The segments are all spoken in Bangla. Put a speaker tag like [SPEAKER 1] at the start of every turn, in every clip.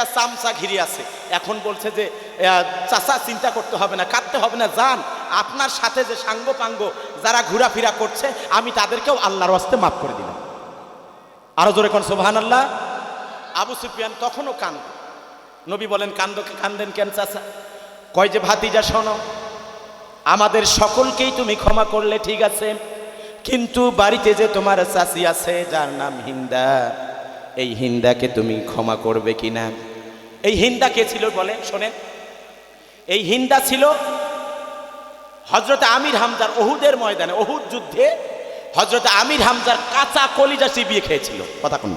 [SPEAKER 1] একটা চামচা ঘিরে আছে। এখন বলছে যে চাচা, চিন্তা করতে হবে না, কাঁদতে হবে না, যান। আপনার সাথে যে সাঙ্গ পাঙ্গ যারা ঘোরাফেরা করছে, আমি তাদেরকেও আল্লাহর হস্তে মাফ করে দিলাম। আরও জোরে কোন সোহান আল্লাহ আবু সুফিয়ান তখনও কান্দ নবী বলেন, কান্দ কান্দেন কেন চাচা? কয় যে, ভাতিজা, শোনো, আমাদের সকলকেই তুমি ক্ষমা করলে ঠিক আছে, কিন্তু বাড়িতে যে তোমার চাচি আছে, যার নাম হিন্দা, এই হিন্দাকে তুমি ক্ষমা করবে কিনা? এই হিন্দা কে ছিল বলে শোনেন। এই হিন্দা ছিল হজরত আমির হামজার অহুদের ময়দানে অহুদ যুদ্ধে হজরত আমির হামজার কাঁচা কলিজা চিবিয়ে খেয়েছিল। কথা কোন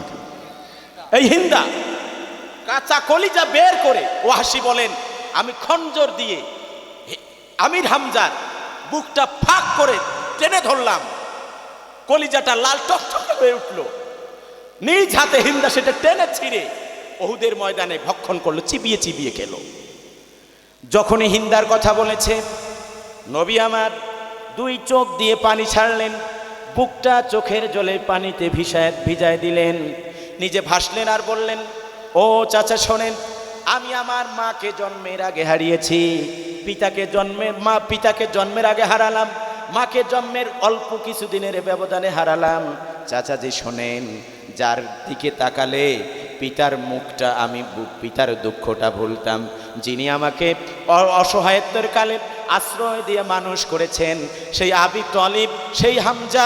[SPEAKER 1] এই হিন্দা কাঁচা কলিজা বের করে ওয়াসি বলেন, আমি খঞ্জর দিয়ে আমির হামজার বুকটা ফাঁক করে টেনে ধরলাম। কলিজাটা লাল টকটক হয়ে উঠল। নিজ হাতে হিন্দা সেটা টেনে ছিঁড়ে ওহুদের ময়দানে ভক্ষণ করল, চিবিয়ে চিবিয়ে খেলো। যখনই হিন্দার কথা বলেছে, নবী আমার, দুই চোখ দিয়ে পানি ছাড়লেন, বুকটা চোখের জলে পানিতে ভিসায়, ভিজায় দিলেন। নিজে ভাসলেন আর বললেন, ও চাচা, শোনেন, আমি আমার মাকে জন্মের আগে হারিয়েছি। পিতাকে জন্মের মা পিতাকে জন্মের আগে হারালাম, মাকে জন্মের অল্প কিছুদিনের ব্যবধানে হারালাম। চাচাজি, শোনেন, যার দিকে তাকালে পিতার মুখটা আমি পিতার দুঃখটা ভুলতাম। যিনি আমাকে অসহায়ত্বের কালে আশ্রয় দিয়ে মানুষ করেছেন, সেই আবি তলিব সেই হামজা,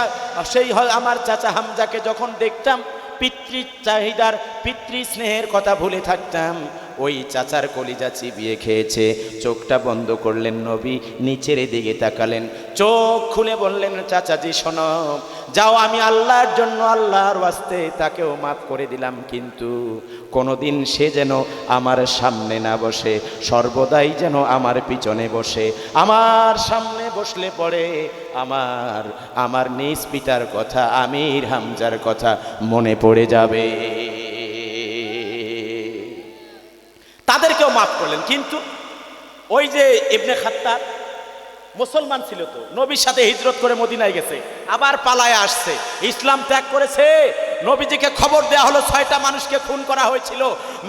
[SPEAKER 1] সেই আমার চাচা হামজাকে যখন দেখতাম, পিতৃ চাহিদার, পিতৃ স্নেহের কথা ভুলে থাকতাম। ওই চাচার কলিজা চিবিয়ে খেয়েছে। চোখটা বন্ধ করলেন নবী, নিচের দিকে তাকালেন। চোখ খুলে বললেন, চাচাজি, শোনো, যাও, আমি আল্লাহর জন্য আল্লাহর ওয়াস্তে তাকেও মাফ করে দিলাম, কিন্তু কোনোদিন সে যেন আমার সামনে না বসে, সর্বদাই যেন আমার পিছনে বসে। আমার সামনে বসলে পরে আমার আমার নিজ পিতার কথা, আমির হামজার কথা মনে পড়ে যাবে। কিন্তু ওই যে ইবনে খাত্তার মুসলমান ছিল তো নবীর সাথে হিজরত করে মদিনায় গেছে। আবার পালায় আসছে। ইসলাম ত্যাগ করেছে। নবীজিকে খবর দেয়া হলো, ছয়টা মানুষকে খুন করা হয়েছিল।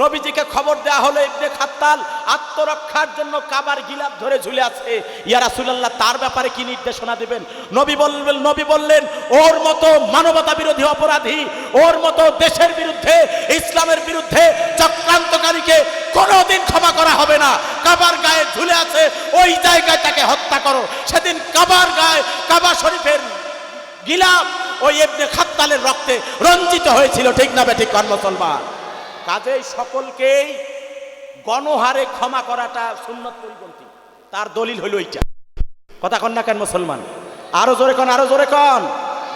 [SPEAKER 1] নবীজিকে খবর দেয়া হলো, ইবনে খাত্তাল আত্মরক্ষার জন্য কাবার গিলাপ ধরে ঝুলে আছে। ইয়া রাসূলুল্লাহ, তার ব্যাপারে কি নির্দেশনা দেবেন? নবী বলবেন, নবী বললেন, ওর মতো মানবতা বিরোধী অপরাধী, ওর মতো দেশের বিরুদ্ধে, ইসলামের বিরুদ্ধে চক্রান্তকারীকে কোনোদিন ক্ষমা করা হবে না। কাবার গায়ে ঝুলে আছে, ওই জায়গায় তাকে হত্যা করো। সেদিন কাবার গায়ে, কাবা শরীফের গিলাম, ওই এমনি খাত্তালের রক্তে রঞ্জিত হয়েছিল, ঠিক না ঠিক কর্ম মুসলমান কাজেই সকলকেই গণহারে ক্ষমা করাটা সুন্নত পরিপন্থী। তার দলিল হইল এইটা। কথা কন না কেন মুসলমান? আরও জোরে কন, আরও জোরে কন।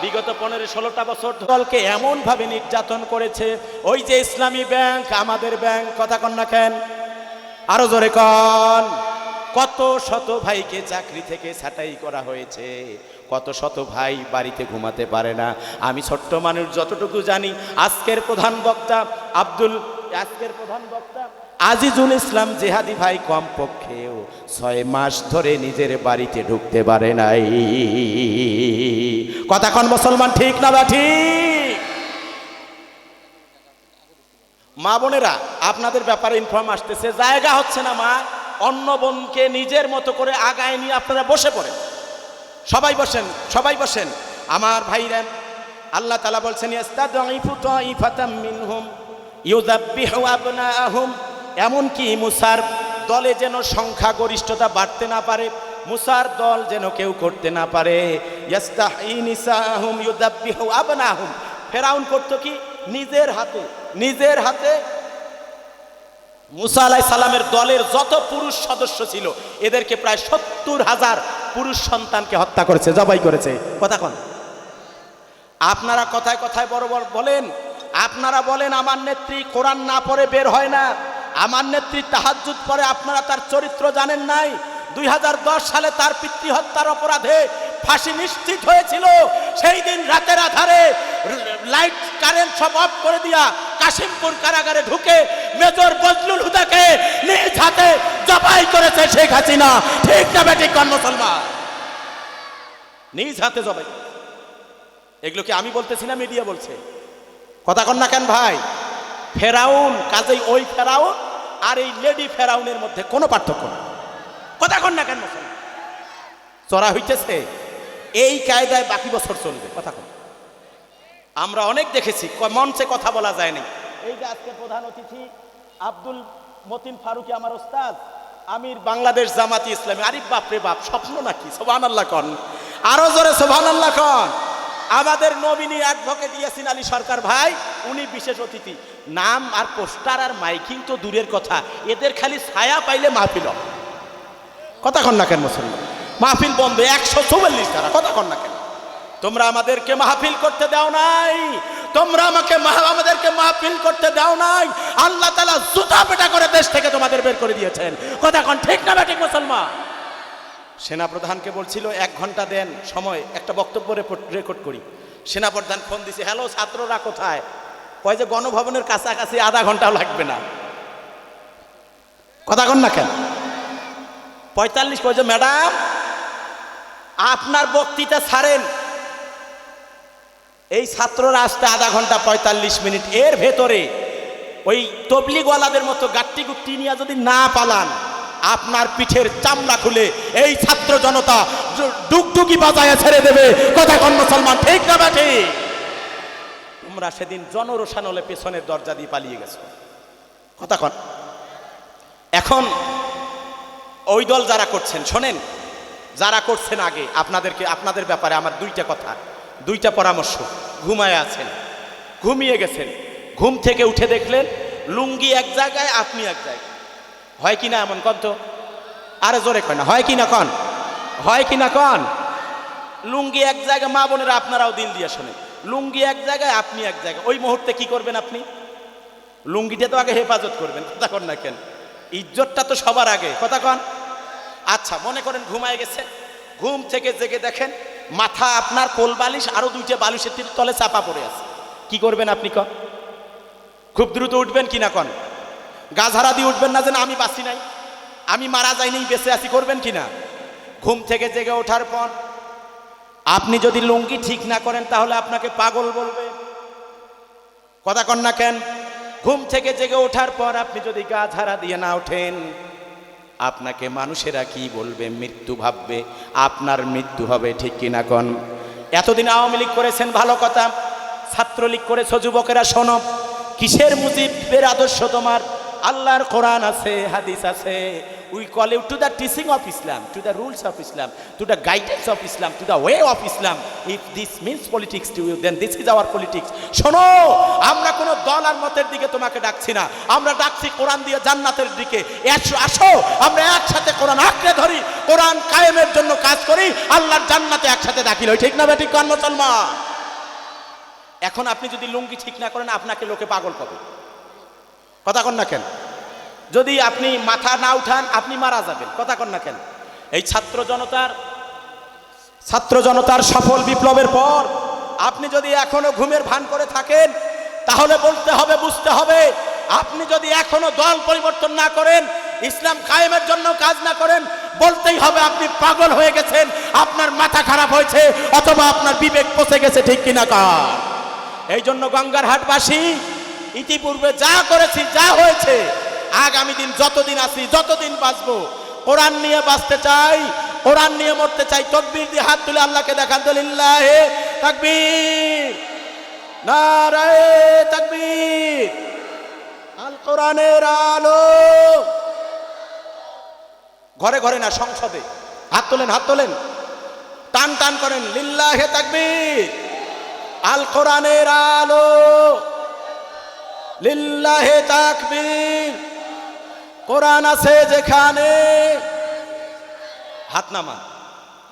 [SPEAKER 1] বিগত পনেরো ষোলোটা বছর দলকে এমন ভাবে নির্যাতন করেছে, ওই যে ইসলামী ব্যাংক, আমাদের ব্যাংক, কথা কন না কেন? আরও জোরে কন। কত শত ভাইকে চাকরি থেকে ছাঁটাই করা হয়েছে। কত শত ভাই বাড়িতে ঘুমাতে পারে না। আমি ছোট্ট মানুষ যতটুকু জানি, আজকের প্রধান বক্তা আব্দুল আজকের প্রধান বক্তা আজিজুল ইসলাম জেহাদি ভাই কম পক্ষেও ছয় মাস ধরে নিজের বাড়িতে ঢুকতে পারে নাই। কথা কন মুসলমান ঠিক না বা ঠিক? মা বোনেরা, আপনাদের ব্যাপারে ইনফর্ম আসতেছে। জায়গা হচ্ছে না মা, অন্য বোনকে নিজের মতো করে আগায় নিয়ে আপনারা বসে পড়েন। সবাই বসেন সবাই বসেন। আমার ভাইরা, আল্লাহ তালা বলছেন এমনকি মুসার দলে যেন সংখ্যা গরিষ্ঠতা বাড়তে না পারে, মুসার দল যেন কেউ করতে না পারে। ফেরাউন করতো কি? নিজের হাতে নিজের হাতে। মুসা আলাই সালামের দলের যত পুরুষ সদস্য ছিল, এদেরকে প্রায় সত্তর হাজার পুরুষ সন্তানকে হত্যা করেছে, জবাই করেছে। কথা কন। আপনারা কথায় কথায় বড় বলেন, আপনারা বলেন আমার নেত্রী কোরআন না পড়ে বের হয় না, আমার নেত্রী তাহাজ্জুদ পরে আপনারা তার চরিত্র জানেন নাই। দুই হাজার দশ সালে তার পিতৃ হত্যার অপরাধে ফাঁসি নিশ্চিত হয়েছিল, সেই দিন রাতের আধারে লাইট কারেন্ট সব অফ করে দিয়া কাশিমপুর কারাগারে ঢুকে মেজর বজলুল হুদাকে নিজ হাতে জবাই করেছে শেখ হাসিনা। ঠিক না বেঠিক কন মুসলমান? নিজ হাতে জবাই এগুলো কি আমি বলতেছি না মিডিয়া বলছে? কথা কন না কেন ভাই? ফেরাউন, কাজেই ওই ফেরাউন আর এই লেডি ফেরাউনের মধ্যে কোনো পার্থক্য নেই কথা কন না কেন মুসলমান? চড়া হইতেছে। এই কায়দায় বাকি বছর চলবে। কথা কন। আমরা অনেক দেখেছি মঞ্চে কথা বলা যায়নি এই যে আজকে প্রধান অতিথি আব্দুল মতিন ফারুকি আমার ওস্তাদ, আমির বাংলাদেশ জামাতি ইসলামী। আরিফ বাপ রে বাপ, স্বপ্ন নাকি? সোভান আল্লাহ কন। আরও জোরে সোভান আল্লাহ কন। আমাদের নবীনী অ্যাডভোকেট ইয়াসিন আলী সরকার ভাই, উনি বিশেষ অতিথি। নাম আর পোস্টার আর মাইকিং তো দূরের কথা, এদের খালি ছায়া পাইলে মাহফিল। কথা কন না কেন মুসলমান? মাহফিল বন্ধ, একশো চৌয়াল্লিশ ধারা, কথা কন না কেন? তোমরা আমাদেরকে মাহফিল করতে দাও নাই। তোমরা আমাকে আমাদেরকে মাহফিল করতে দাও নাই। আল্লাহ তালা জুতা পেটা করে দেশ থেকে তোমাদের বের করে দিয়েছেন। কথা কন ঠিক না ঠিক মুসলমান? সেনাপ্রধানকে বলছিল, এক ঘণ্টা দেন, সময়, একটা বক্তব্য রেকর্ড করি। সেনাপ্রধান ফোন দিছে, হ্যালো, ছাত্ররা কোথায়? কয় যে, গণভবনের কাছাকাছি আধা ঘন্টাও লাগবে না। কথা কন না কেন? পঁয়তাল্লিশ, কয় যে, ম্যাডাম, আপনার বক্তৃতা ছাড়েন। এই ছাত্ররা আসতে আধা ঘণ্টা পঁয়তাল্লিশ মিনিট। এর ভেতরে ওই তবলিগওয়ালাদের মতো গাট্টি গুট্টি নিয়ে যদি না পালান, আপনার পিঠের চামড়া খুলে এই ছাত্র জনতা ডুকডুকি বাজায় ছেড়ে দেবে। কথা কন মুসলমান, ঠিক না বা তোমরা সেদিন জনরোষানলে পেছনের দরজা দিয়ে পালিয়ে গেছো। কথা কন। এখন ওই দল যারা করছেন, শোনেন, যারা করছেন আগে, আপনাদেরকে, আপনাদের ব্যাপারে আমার দুইটা কথা। দুইটা পরামর্শ। ঘুমায় আছেন, ঘুমিয়ে গেছেন। ঘুম থেকে উঠে দেখলেন লুঙ্গি এক জায়গায়, আপনি এক জায়গায়। হয় কি না এমন কন তো? আরে জোরে কয় না, হয় কি না কন? হয় কি না কন? লুঙ্গি এক জায়গায়, মা বোনেরা আপনারাও দিল দিয়ে শোনেন। লুঙ্গি এক জায়গায়, আপনি এক জায়গায়। ওই মুহূর্তে কি করবেন আপনি? লুঙ্গিটা তো আগে হেফাজত করবেন, কথা কন না কেন? ইজ্জতটা তো সবার আগে, কথা কন? আচ্ছা মনে করেন ঘুমায় গেছে। ঘুম থেকে জেগে দেখেন মাথা আপনার কোল বালিশ, আরও দুইটা বালিশের তলে চাপা পড়ে আছে। কি করবেন আপনি কন? খুব দ্রুত উঠবেন কি না কন? গাঝারা দিয়ে উঠবেন না যেন আমি বাঁচি নাই? আমি মারা যাইনি বেঁচে আছি, করবেন কি না? ঘুম থেকে জেগে ওঠার পর আপনি যদি লুঙ্গি ঠিক না করেন, তাহলে আপনাকে পাগল বলবে। কথা কন না কেন? ঘুম থেকে জেগে ওঠার পর আপনি যদি গা ঝাড়া দিয়ে না ওঠেন আপনাকে মানুষেরা কি বলবে, মৃত্যু ভাববে, আপনার মৃত্যু হবে ঠিক কিনা কন? এতদিন আওয়ামী লীগ করেছেন, ভালো কথা। ছাত্রলীগ করেছ, যুবকেরা, শোনো। কিসের মুজিবের আদর্শ তোমার? আল্লাহর কোরআন আছে, হাদিস আছে। We call you to the teaching of Islam to the rules of Islam to the guidance of Islam to the way of Islam if this means politics to you then this is our politics শোনো, আমরা কোনো দল আর মতের দিকে তোমাকে ডাকছি না। আমরা ডাকছি কোরআন দিয়ে জান্নাতের দিকে। আসো, আমরা একসাথে কোরআন আঁকড়ে ধরি, কোরআন কায়েমের জন্য কাজ করি, আল্লাহর জান্নাতে একসাথে দাখিল হই। ঠিক না বেঠিক কান মুসলমান? এখন আপনি যদি লুঙ্গি ঠিক না করেন, আপনাকে লোকে পাগল পাবে কথা কন না কেন? যদি আপনি মাথা না উঠান, আপনি মারা যাবেন। কথা কন না কেন? এই ছাত্র জনতার ছাত্র জনতার সফল বিপ্লবের পর আপনি যদি এখনও ঘুমের ভান করে থাকেন, তাহলে বলতে হবে, বুঝতে হবে, আপনি যদি এখনও দল পরিবর্তন না করেন, ইসলাম কায়েমের জন্য কাজ না করেন, বলতেই হবে আপনি পাগল হয়ে গেছেন, আপনার মাথা খারাপ হয়েছে, অথবা আপনার বিবেক পচে গেছে, ঠিক কিনা কা? এই জন্য গঙ্গার হাটবাসী ইতিপূর্বে যা করেছি, যা হয়েছে আগামী দিন যতদিন আছি, যতদিন বাঁচবো, কোরআন নিয়ে বাঁচতে চাই, কোরআন নিয়ে মরতে চাই, তকবীর দিয়ে হাত তুলে আল্লাহকে দেখান তো লিল্লাহে তাকবীর। আল। ঘরে ঘরে না, সংসদে। হাত তোলেন হাত তোলেন। টান টান করেন, লিল্লাহে তাকবীর। আল কোরআনের আলো। লিল্লাহে তাকবীর। কোরআন আছে যেখানে হাত নামা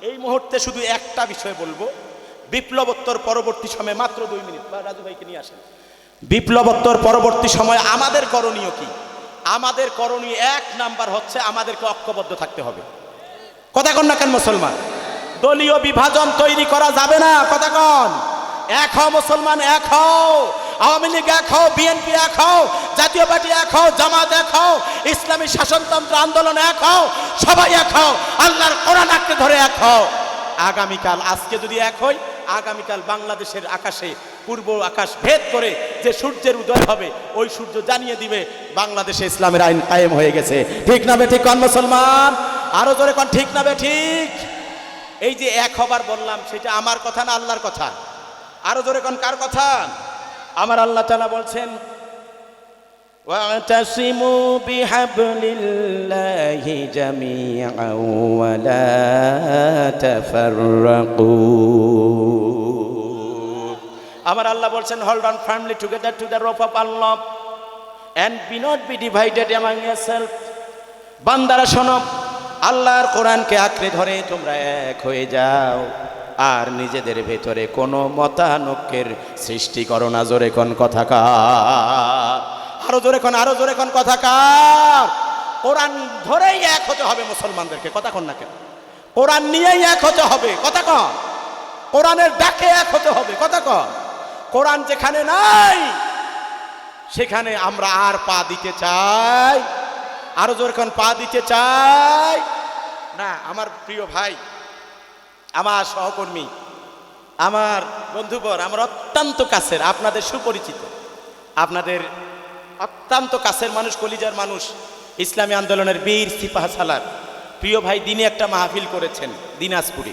[SPEAKER 1] এই মুহূর্তে শুধু একটা বিষয় বলব, বিপ্লবোত্তর পরবর্তী সময়ে মাত্র দুই মিনিট। বা রাজু ভাইকে নিয়ে আসেন। বিপ্লবোত্তর পরবর্তী সময় আমাদের করণীয় কি? আমাদের করণীয় এক নাম্বার হচ্ছে আমাদেরকে ঐক্যবদ্ধ থাকতে হবে। কথা কন না কেন মুসলমান? দলীয় বিভাজন তৈরি করা যাবে না, কথা কন। এক হও মুসলমান, এক হও। আওয়ামী লীগ এক হও, বিএনপি এক হও, জাতীয় পার্টি এক হও, জামাত এক হও, ইসলামী শাসনতন্ত্র আন্দোলন এক হও, সবাই এক হও, আল্লাহর কোরআন আঁকড়ে ধরে এক হও। আগামীকাল, আজকে যদি এক হই, আগামীকাল বাংলাদেশের আকাশে পূর্ব আকাশ ভেদ করে যে সূর্যের উদয় হবে, ওই সূর্য জানিয়ে দিবে, বাংলাদেশে ইসলামের আইন কায়েম হয়ে গেছে। ঠিক না ঠিক কন মুসলমান? আরও জোরে কন, ঠিক না ঠিক? এই যে এক হবার বললাম, সেটা আমার কথা না আল্লাহর কথা? আরও জোরে কন, কার কথা? আমার আল্লাহ তাআলা বলছেন واعتصموا بحبل الله جميعا ولا تفرقوا আমার আল্লাহ বলছেন hold on firmly together to the rope of Allah and be not be divided among yourself বান্দারা শোনো আল্লাহর কোরআনকে আঁকড়ে ধরে তোমরা এক হয়ে যাও আর নিজেদের ভেতরে কোনো মতানক্যের সৃষ্টি করো না, জোরে কোন কথা আরও জোরে কোন, আরও জোরে কোন কথা কার? কোরআন ধরেই এক হতে হবে মুসলমানদেরকে, কথা কন না কেন? কোরআন নিয়েই এক হতে হবে, কথা কন। কোরআনের ডাকে এক হতে হবে, কথা কন। কোরআন যেখানে নাই, সেখানে আমরা আর পা দিতে চাই। আরও জোর কোন, পা দিতে চাই। না, আমার প্রিয় ভাই আমার সহকর্মী, আমার বন্ধুবর, আমার অত্যন্ত কাছের, আপনাদের সুপরিচিত, আপনাদের অত্যন্ত কাছের মানুষ, কলিজার মানুষ, ইসলামী আন্দোলনের বীর সিপাহ সালার প্রিয় ভাই দিনে একটা মাহফিল করেছেন দিনাজপুরে।